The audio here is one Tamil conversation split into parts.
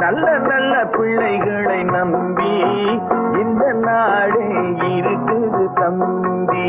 நல்ல நல்ல பிள்ளைகளை நம்பி இந்த நாடே இருக்குது தம்பி.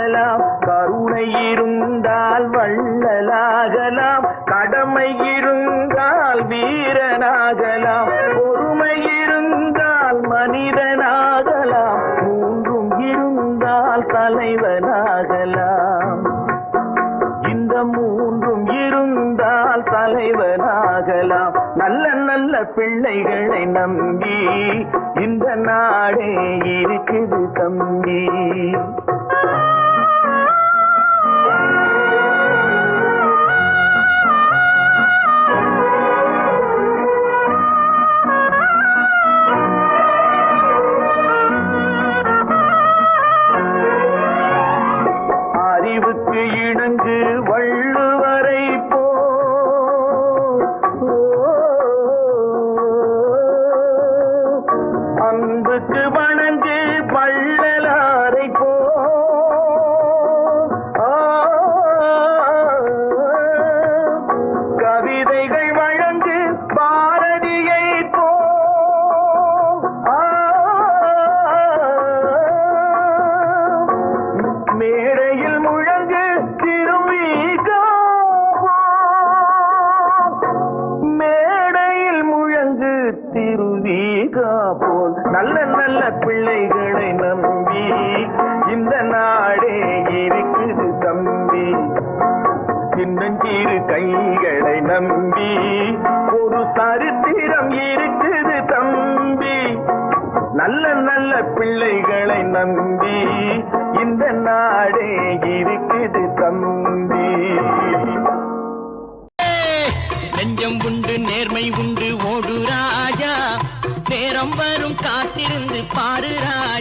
வீரனாகலாம் கருணை இருந்தால் வள்ளலாகலாம். கடமை இருந்தால் வீரனாகலாம். பொறுமை இருந்தால் மனிதனாகலாம். மூன்றும் இருந்தால் தலைவனாகலாம். இந்த மூன்றும் இருந்தால் தலைவனாகலாம். நல்ல நல்ல பிள்ளைகளை நம்பி இந்த நாடே இருக்குது தம்பி. முழங்கு திருவிகா போல் நல்ல நல்ல பிள்ளைகளை நம்பி இந்த நாடே இருக்குது தம்பி. சின்னஞ்சிறு கைகளை நம்பி ஒரு சரித்திரம் இருக்குது தம்பி. நல்ல நல்ல பிள்ளைகளை நம்பி இந்த நாடே இருக்குது தம்பி. நெஞ்சம் உண்டு நேர்மை உண்டு